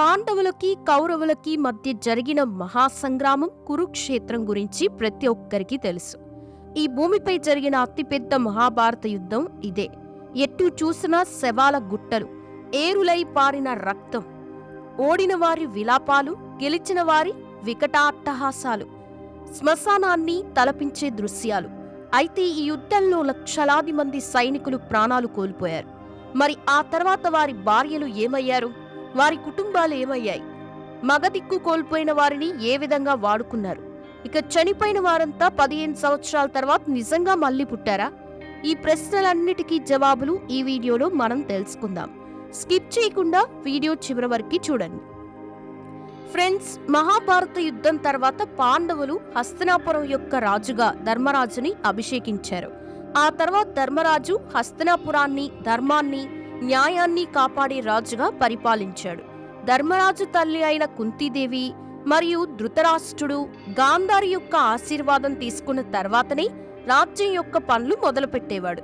పాండవులకి కౌరవులకి మధ్య జరిగిన మహాసంగ్రామం కురుక్షేత్రం గురించి ప్రతి ఒక్కరికి తెలుసు. ఈ భూమిపై జరిగిన అతిపెద్ద మహాభారత యుద్ధం ఇదే. ఎటు చూసినా శవాల గుట్టలు ఏరులై పారిన రక్తం ఓడిన వారి విలాపాలు గెలిచిన వారి వికటాట్టహాసాలు శ్మశానాన్ని తలపించే దృశ్యాలు. అయితే ఈ యుద్ధంలో లక్షలాది మంది సైనికులు ప్రాణాలు కోల్పోయారు. మరి ఆ తర్వాత వారి భార్యలు ఏమయ్యారు? వారి కుటుంబాలు ఏమయ్యాయి? మగదిక్కు కోల్పోయిన వారిని ఏ విధంగా వాడుకున్నారు? ఇక చనిపోయిన వారంతా పదిహేను సంవత్సరాల తర్వాత నిజంగా మళ్ళీ పుట్టారా? ఈ ప్రశ్నలన్నిటికీ జవాబులు ఈ వీడియోలో మనం తెలుసుకుందాం. స్కిప్ చేయకుండా వీడియో చివరి వరకు చూడండి. ఫ్రెండ్స్ మహాభారత యుద్ధం తర్వాత పాండవులు హస్తనాపురం యొక్క రాజుగా ధర్మరాజుని అభిషేకించారు. ఆ తర్వాత ధర్మరాజు హస్తనాపురాన్ని ధర్మాన్ని న్యాయాన్ని కాపాడే రాజుగా పరిపాలించాడు. ధర్మరాజు తల్లి అయిన కుంతీదేవి మరియు ధృతరాష్ట్రుడు గాంధారి యొక్క ఆశీర్వాదం తీసుకున్న తర్వాతనే రాజ్యం యొక్క పనులు మొదలుపెట్టేవాడు.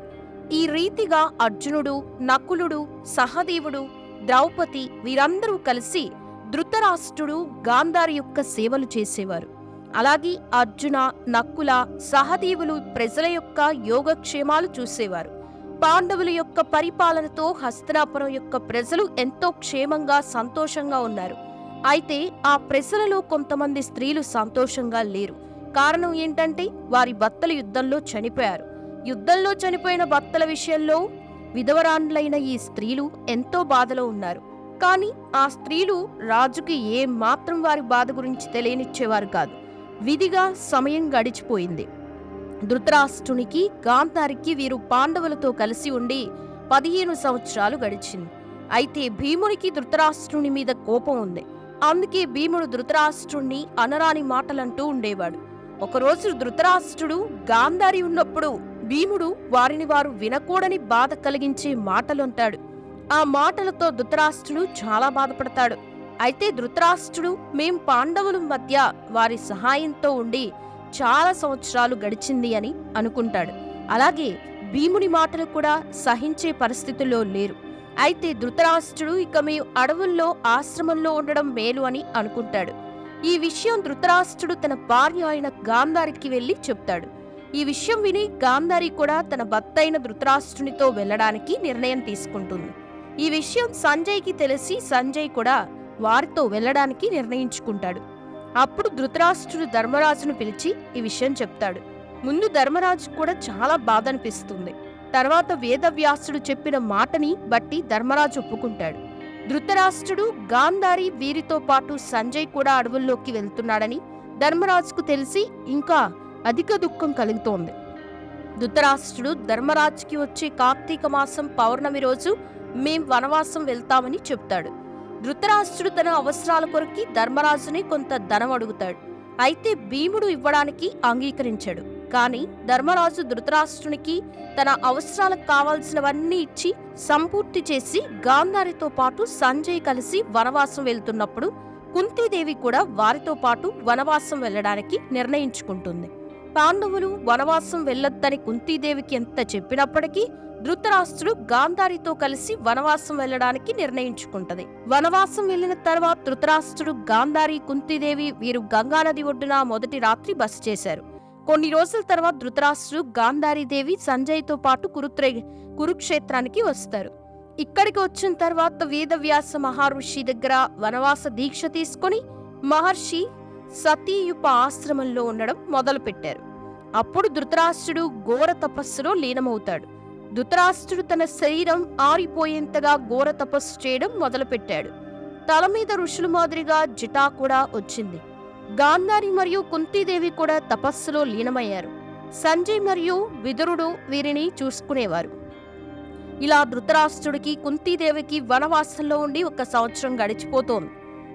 ఈ రీతిగా అర్జునుడు నకులుడు సహదేవుడు ద్రౌపది వీరందరూ కలిసి ధృతరాష్ట్రుడు గాంధారి యొక్క సేవలు చేసేవారు. అలాగే అర్జున నక్కుల సహదేవులు ప్రజల యొక్క యోగక్షేమాలు చూసేవారు. పాండవుల యొక్క పరిపాలనతో హస్తనాపురం యొక్క ప్రజలు ఎంతో క్షేమంగా సంతోషంగా ఉన్నారు. అయితే ఆ ప్రజలలో కొంతమంది స్త్రీలు సంతోషంగా లేరు. కారణం ఏంటంటే వారి భర్తలు యుద్ధంలో చనిపోయారు. యుద్ధంలో చనిపోయిన భర్తల విషయంలో విధవరాండ్లైన ఈ స్త్రీలు ఎంతో బాధలో ఉన్నారు. కానీ ఆ స్త్రీలు రాజుకి ఏ మాత్రం వారి బాధ గురించి తెలియనిచ్చేవారు కాదు. విధిగా సమయం గడిచిపోయింది. ధృతరాష్ట్రునికి గాంధారికి వీరు పాండవులతో కలిసి ఉండి పదిహేను సంవత్సరాలు గడిచింది. అయితే భీమునికి ధృతరాష్ట్రుని మీద కోపం ఉంది. అందుకే భీముడు ధృతరాష్ట్రుణ్ణి అనరాని మాటలంటూ ఉండేవాడు. ఒకరోజు ధృతరాష్ట్రుడు గాంధారి ఉన్నప్పుడు భీముడు వారిని వారు వినకూడని బాధ కలిగించే మాటలుంటాడు. ఆ మాటలతో ధృతరాష్ట్రుడు చాలా బాధపడతాడు. అయితే ధృతరాష్ట్రుడు మేం పాండవుల మధ్య వారి సహాయంతో ఉండి చాలా సంవత్సరాలు గడిచింది అని అనుకుంటాడు. అలాగే భీముని మాటలు కూడా సహించే పరిస్థితుల్లో లేరు. అయితే ధృతరాష్ట్రుడు ఇక మీ అడవుల్లో ఆశ్రమంలో ఉండడం మేలు అని అనుకుంటాడు. ఈ విషయం ధృతరాష్ట్రుడు తన భార్య అయిన గాంధారికి వెళ్ళి చెప్తాడు. ఈ విషయం విని గాంధారి కూడా తన భర్త అయిన ధృతరాష్ట్రునితో వెళ్ళడానికి నిర్ణయం తీసుకుంటుంది. ఈ విషయం సంజయ్కి తెలిసి సంజయ్ కూడా వారితో వెళ్ళడానికి నిర్ణయించుకుంటాడు. అప్పుడు ధృతరాష్ట్రుడు ధర్మరాజును పిలిచి ఈ విషయం చెప్తాడు. ముందు ధర్మరాజు కూడా చాలా బాధ అనిపిస్తుంది తర్వాత వేదవ్యాసుడు చెప్పిన మాటని బట్టి ధర్మరాజు ఒప్పుకుంటాడు. ధృతరాష్ట్రుడు గాంధారి వీరితో పాటు సంజయ్ కూడా అడవుల్లోకి వెళ్తున్నాడని ధర్మరాజుకు తెలిసి ఇంకా అధిక దుఃఖం కలుగుతోంది. ధృతరాష్ట్రుడు ధర్మరాజుకి వచ్చే కార్తీక మాసం పౌర్ణమి రోజు మేం వనవాసం వెళ్తామని చెప్తాడు. ధృతరాష్ట్రుడు తన అవసరాల కొరకి ధర్మరాజుని కొంత ధనం అడుగుతాడు. అయితే భీముడు ఇవ్వడానికి అంగీకరించాడు. కానీ ధర్మరాజు ధృతరాష్ట్రునికి తన అవసరాలకు కావాల్సినవన్నీ ఇచ్చి సంపూర్తి చేసి గాంధారితో పాటు సంజయ్ కలిసి వనవాసం వెళ్తున్నప్పుడు కుంతీదేవి కూడా వారితో పాటు వనవాసం వెళ్ళడానికి నిర్ణయించుకుంటుంది. పాండవులు వనవాసం వెళ్ళొద్దని కుంతీదేవికి ఎంత చెప్పినప్పటికీ ధృతరాష్ట్రుడు గాంధారితో కలిసి వనవాసం వెళ్ళడానికి నిర్ణయించుకుంటది. వనవాసం వెళ్ళిన తర్వాత ధృతరాష్ట్రుడు గాంధారి కుంతిదేవి వీరు గంగానది ఒడ్డున మొదటి రాత్రి బస చేశారు. కొన్ని రోజుల తర్వాత ధృతరాష్ట్రుడు గాంధారీదేవి సంజయ్తో పాటు కురుత్రే కురుక్షేత్రానికి వస్తారు. ఇక్కడికి వచ్చిన తర్వాత వేదవ్యాస మహర్షి దగ్గర వనవాస దీక్ష తీసుకొని మహర్షి సతీయుప ఆశ్రమంలో ఉండడం మొదలుపెట్టారు. అప్పుడు ధృతరాష్ట్రుడు ఘోర తపస్సులో లీనమవుతాడు. ధృతరాష్ట్రుడు తన శరీరం ఆరిపోయేంతగా ఘోర తపస్సు చేయడం మొదలుపెట్టాడు. తల మీద ఋషుల మాదిరిగా జిటా కూడా వచ్చింది. గాంధారి మరియు కుంతీదేవి కూడా తపస్సులో లీనమయ్యారు. సంజయ్ మరియు విదురుడు వీరిని చూసుకునేవారు. ఇలా ధృతరాష్ట్రుడికి కుంతీదేవికి వనవాసంలో ఉండి ఒక సంవత్సరం గడిచిపోతోంది.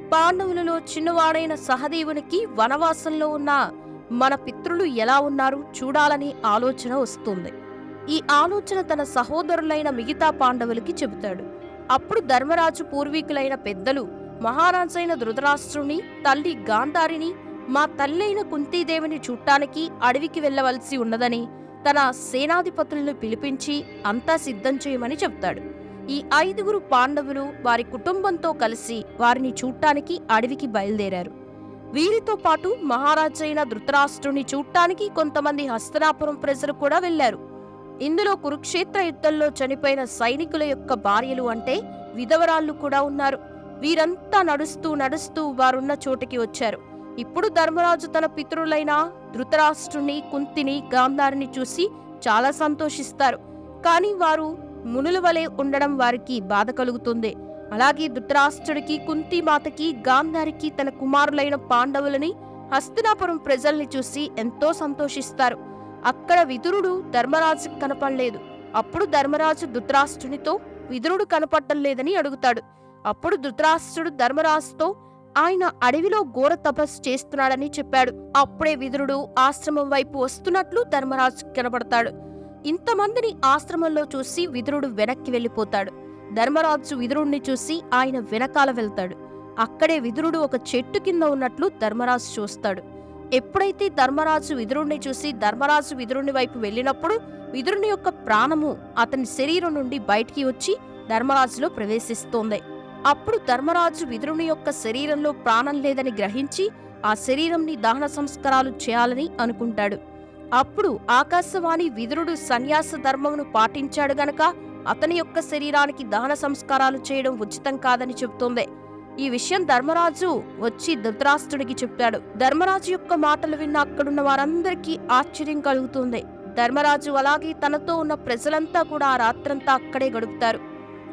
పాండవులలో చిన్నవాడైన సహదేవునికి వనవాసంలో ఉన్న మన పితృలు ఎలా ఉన్నారు చూడాలని ఆలోచన వస్తుంది. ఈ ఆలోచన తన సహోదరులైన మిగతా పాండవులకి చెబుతాడు. అప్పుడు ధర్మరాజు పూర్వీకులైన పెద్దలు మహారాజైన ధృతరాష్ట్రుని తల్లి గాంధారిని మా తల్లైన కుంతీదేవిని చూడటానికి అడవికి వెళ్ళవలసి ఉన్నదని తన సేనాధిపతులను పిలిపించి అంతా సిద్ధం చేయమని చెప్తాడు ఈ ఐదుగురు పాండవులు వారి కుటుంబంతో కలిసి వారిని చూడటానికి అడవికి బయలుదేరారు. వీరితో పాటు మహారాజైన ధృతరాష్ట్రుని చూడటానికి కొంతమంది హస్తనాపురం ప్రజలు కూడా వెళ్ళారు ఇందులో కురుక్షేత్ర యుద్ధంలో చనిపోయిన సైనికుల యొక్క భార్యలు అంటే విధవరాళ్ళు కూడా ఉన్నారు. వీరంతా నడుస్తూ నడుస్తూ వారున్న చోటికి వచ్చారు. ఇప్పుడు ధర్మరాజు తన పితరులైన ధృతరాష్ట్రుని కుంతిని గాంధారిని చూసి చాలా సంతోషిస్తారు. కానీ వారు మునుల వలె ఉండడం వారికి బాధ కలుగుతుంది. అలాగే ధృతరాష్ట్రుడికి కుంతి మాతకి గాంధారికి తన కుమారులైన పాండవులని హస్తినాపురం ప్రజల్ని చూసి ఎంతో సంతోషిస్తారు. అక్కడ విదురుడు ధర్మరాజుకి కనపడలేదు. అప్పుడు ధర్మరాజు ధృతరాష్ట్రునితో విదురుడు కనపడటం లేదని అడుగుతాడు. అప్పుడు ధృతరాష్ట్రుడు ధర్మరాజుతో ఆయన అడవిలో ఘోర తపస్సు చేస్తున్నాడని చెప్పాడు. అప్పుడే విదురుడు ఆశ్రమం వైపు వస్తున్నట్లు ధర్మరాజు కనబడతాడు ఇంతమందిని ఆశ్రమంలో చూసి విదురుడు వెనక్కి వెళ్ళిపోతాడు. ధర్మరాజు విదురుణ్ణి చూసి ఆయన వెనకాల వెళ్తాడు. అక్కడే విదురుడు ఒక చెట్టు కింద ఉన్నట్లు ధర్మరాజు చూస్తాడు. ఎప్పుడైతే ధర్మరాజు విదురుణ్ణి చూసి ధర్మరాజు విదురుని వైపు వెళ్ళినప్పుడు విదురుని యొక్క ప్రాణము అతని శరీరం నుండి బయటికి వచ్చి ధర్మరాజులో ప్రవేశిస్తోంది. అప్పుడు ధర్మరాజు విదురుని యొక్క శరీరంలో ప్రాణం లేదని గ్రహించి ఆ శరీరంని దహన సంస్కారాలు చేయాలని అనుకుంటాడు. అప్పుడు ఆకాశవాణి విదురుడు సన్యాస ధర్మమును పాటించాడు గనక అతని యొక్క శరీరానికి దహన సంస్కారాలు చేయడం ఉచితం కాదని చెబుతోంది. ఈ విషయం ధర్మరాజు వచ్చి ధృతరాష్ట్రుడికి చెప్పాడు. ధర్మరాజు యొక్క మాటలు విన్న అక్కడున్న వారందరికీ ఆశ్చర్యం కలుగుతుంది. ధర్మరాజు అలాగే తనతో ఉన్న ప్రజలంతా కూడా ఆ రాత్రంతా అక్కడే గడుపుతారు.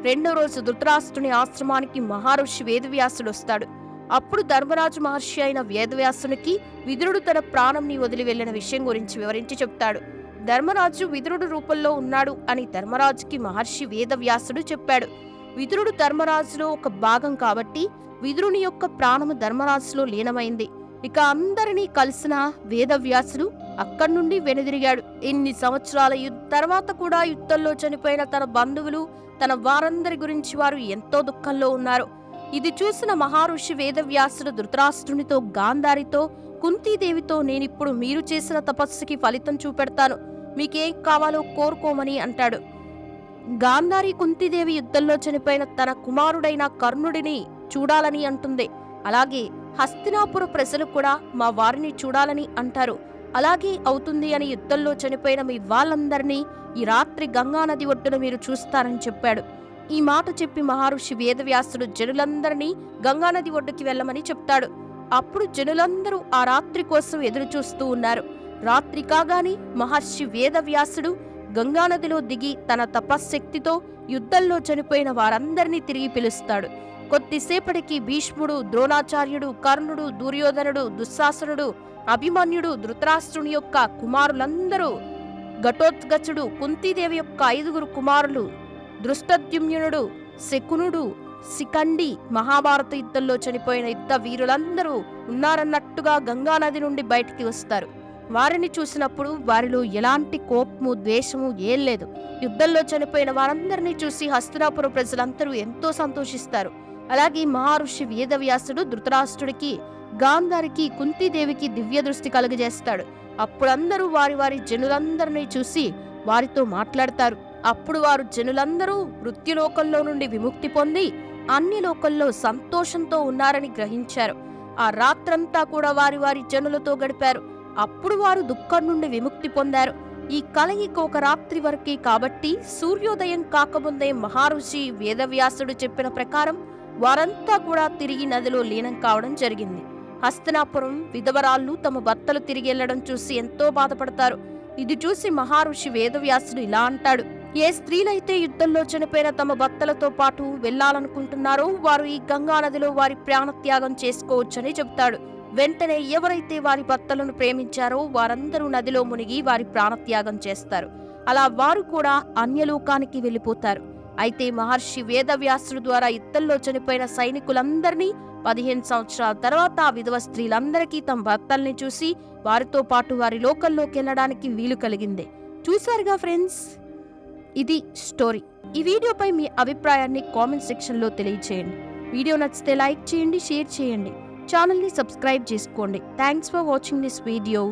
రెండో రోజు ధృతరాష్ట్రుని ఆశ్రమానికి మహర్షి వేదవ్యాసుడు వస్తాడు. అప్పుడు ధర్మరాజు మహర్షి అయిన వేదవ్యాసునికి విదురుడు తన ప్రాణంని వదిలి వెళ్ళిన విషయం గురించి వివరించి చెప్తాడు. ధర్మరాజు విదురుడు రూపంలో ఉన్నాడు అని ధర్మరాజుకి మహర్షి వేదవ్యాసుడు చెప్పాడు. విదురుడు ధర్మరాజులో ఒక భాగం కాబట్టి విదురుని యొక్క ప్రాణము ధర్మరాజులో లీనమైంది. ఇక అందరినీ కలిసిన వేదవ్యాసుడు అక్కడి నుండి వెనుదిరిగాడు. ఇన్ని సంవత్సరాల తర్వాత కూడా యుద్ధంలో చనిపోయిన తన బంధువులు తన వారందరి గురించి వారు ఎంతో దుఃఖంలో ఉన్నారు. ఇది చూసిన మహారుషి వేదవ్యాసుడు ధృతరాష్ట్రునితో గాంధారితో కుంతీదేవితో నేనిప్పుడు మీరు చేసిన తపస్సుకి ఫలితం చూపెడతాను. మీకేం కావాలో కోరుకోమని అంటాడు. గాంధారి కుంతిదేవి యుద్ధంలో చనిపోయిన తన కుమారుడైన కర్ణుడిని చూడాలని అంటుంది. అలాగే హస్తినాపుర ప్రజలు కూడా మా వారిని చూడాలని అంటారు. అలాగే అవుతుంది అని యుద్ధంలో చనిపోయిన మీ వాళ్ళందరినీ ఈ రాత్రి గంగానది ఒడ్డున మీరు చూస్తారని చెప్పాడు. ఈ మాట చెప్పి మహర్షి వేదవ్యాసుడు జనులందరినీ గంగానది ఒడ్డుకి వెళ్ళమని చెప్తాడు. అప్పుడు జనులందరూ ఆ రాత్రి కోసం ఎదురు చూస్తూ ఉన్నారు. రాత్రి కాగానే మహర్షి వేదవ్యాసుడు గంగానదిలో దిగి తన తపశ్శక్తితో యుద్ధంలో చనిపోయిన వారందరినీ తిరిగి పిలుస్తాడు. కొద్దిసేపటికి భీష్ముడు ద్రోణాచార్యుడు కర్ణుడు దుర్యోధనుడు దుశ్శాసనుడు అభిమన్యుడు ధృతరాష్ట్రుని యొక్క కుమారులందరూ ఘటోత్గచుడు కుంతీదేవి యొక్క ఐదుగురు కుమారులు దృష్టద్యుమ్నుడు శకునుడు సికండి మహాభారత యుద్ధంలో చనిపోయిన యుద్ధ వీరులందరూ ఉన్నారన్నట్టుగా గంగానది నుండి బయటికి వస్తారు. వారిని చూసినప్పుడు వారిలో ఎలాంటి కోపము ద్వేషము ఏం లేదు. యుద్ధంలో చనిపోయిన వారందరినీ చూసి హస్తినాపుర ప్రజలందరూ ఎంతో సంతోషిస్తారు. అలాగే మహర్షి వేదవ్యాసుడు ధృతరాష్ట్రుడికి గాంధారికి కుంతీదేవికి దివ్య దృష్టి కలుగజేస్తాడు. అప్పుడందరూ వారి వారి జనులందరినీ చూసి వారితో మాట్లాడతారు. అప్పుడు వారు జనులందరూ మృత్యులోకంలో నుండి విముక్తి పొంది అన్ని లోకల్లో సంతోషంతో ఉన్నారని గ్రహించారు. ఆ రాత్రంతా కూడా వారి వారి జనులతో గడిపారు. అప్పుడు వారు దుఃఖం నుండి విముక్తి పొందారు. ఈ కలయిక ఒక రాత్రి వరకే కాబట్టి సూర్యోదయం కాకముందే మహర్షి వేదవ్యాసుడు చెప్పిన ప్రకారం వారంతా కూడా తిరిగి నదిలో లీనం కావడం జరిగింది. హస్తనాపురం విధవరాళ్ళు తమ భర్తలు తిరిగి వెళ్ళడం చూసి ఎంతో బాధపడతారు. ఇది చూసి మహర్షి వేదవ్యాసుడు ఇలా అంటాడు. ఏ స్త్రీలైతే యుద్ధంలో చనిపోయిన తమ భర్తలతో పాటు వెళ్ళాలనుకుంటున్నారో వారు ఈ గంగా నదిలో వారి ప్రాణత్యాగం చేసుకోవచ్చని చెబుతాడు. వెంటనే ఎవరైతే వారి భర్తలను ప్రేమించారో వారందరూ నదిలో మునిగి వారి ప్రాణత్యాగం చేస్తారు. అలా వారు కూడా అన్యలోకానికి వెళ్ళిపోతారు. అయితే మహర్షి వేదవ్యాసుడు ద్వారా యుద్ధంలో చనిపోయిన సైనికులందరినీ పదిహేను సంవత్సరాల తర్వాత ఆ విధవ స్త్రీలందరికీ తమ భర్తల్ని చూసి వారితో పాటు వారి లోకల్లోకి వెళ్ళడానికి వీలు కలిగింది. చూశారుగా ఫ్రెండ్స్? ఇది స్టోరీ. ఈ వీడియోపై మీ అభిప్రాయాన్ని కామెంట్ సెక్షన్లో తెలియచేయండి. వీడియో నచ్చితే లైక్ చేయండి షేర్ చేయండి. ఛానల్ని సబ్స్క్రైబ్ చేసుకోండి. Thanks for watching this video